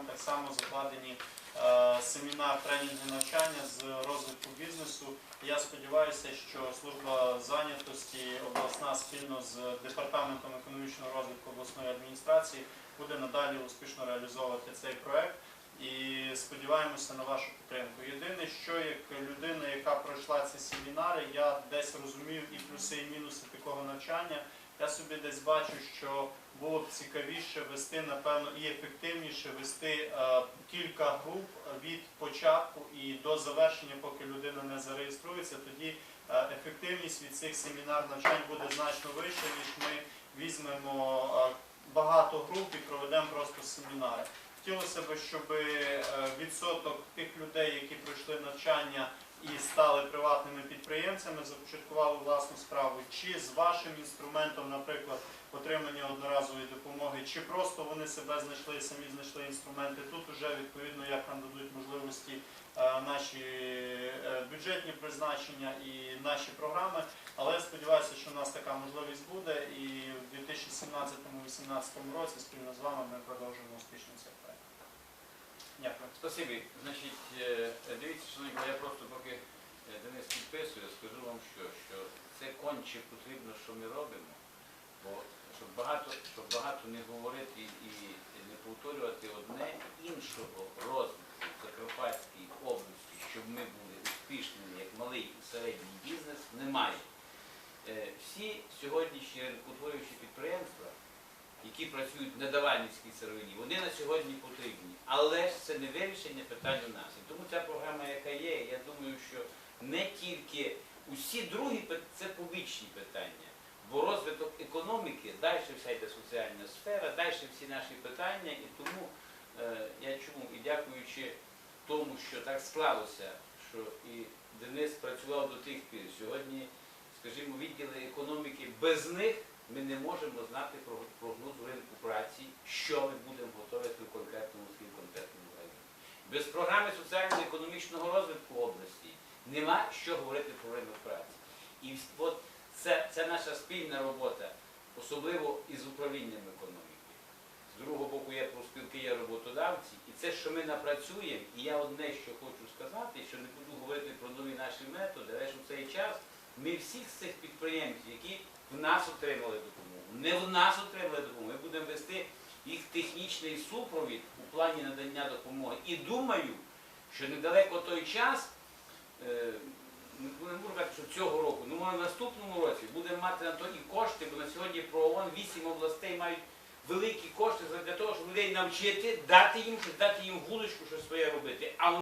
там так само закладені е, семінар, тренінги навчання з розвитку бізнесу. Я сподіваюся, що служба зайнятості обласна спільно з департаментом економічного розвитку обласної адміністрації буде надалі успішно реалізовувати цей проект. І сподіваємося на вашу підтримку. Єдине, що як людина, яка пройшла ці семінари, я десь розумію і плюси, і мінуси такого навчання. Я собі десь бачу, що було б цікавіше вести, напевно, і ефективніше вести е, кілька груп від початку і до завершення, поки людина не зареєструється. Тоді е, ефективність від цих семінар навчань буде значно вища, ніж ми візьмемо е, багато груп і проведемо просто семінари. Хотілося б, щоб е, відсоток тих людей, які пройшли навчання і стали приватними підприємцями, започаткували власну справу, чи з вашим інструментом, наприклад, отримання одноразової допомоги, чи просто вони себе знайшли, самі знайшли інструменти. Тут вже відповідно як нам дадуть можливості е, наші е, бюджетні призначення і наші програми. Але я сподіваюся, що у нас така можливість буде, і в 2017-2018 році спільно з вами ми продовжимо успішно цей проект. Дякую. Спасибі. Значить, е, дивіться, шановні я просто поки е, Денис підписує, скажу вам, що, що це конче потрібно, що ми робимо, бо щоб багато, щоб багато не говорити і не повторювати одне іншого розвитку Закарпатській області, щоб ми були успішними як малий і середній бізнес, немає. Е, Всі сьогоднішні ринкотворюючі підприємства, які працюють в недавальницькій сировині, вони на сьогодні потрібні. Але ж це не вирішення питань у нас. І тому ця програма, яка є, я думаю, що не тільки усі другі це побічні питання. Бо розвиток економіки, далі вся йде соціальна сфера, далі всі наші питання. І тому е, я чому і дякуючи тому, що так склалося, що і Денис працював до тих пір. Сьогодні, скажімо, відділи економіки без них ми не можемо знати про що ми будемо готувати в конкретному свій конкретному районі. Без програми соціально-економічного розвитку області нема що говорити про ринок праці. І от це, це наша спільна робота, особливо із управлінням економіки. З другого боку, є профспілки, є роботодавці, і це, що ми напрацюємо, і я одне, що хочу сказати, що не буду говорити про нові наші методи, але ж у цей час ми всіх цих підприємців, які в нас отримали допомогу, не в нас отримали допомогу, ми будемо вести їх технічний супровід у плані надання допомоги. І думаю, що недалеко той час, е, не можу казати, що цього року, ну в наступному році будемо мати на то і кошти, бо на сьогодні про ООН 8 областей мають великі кошти для того, щоб людей навчити, дати їм щось, дати їм вуличку, що своє робити.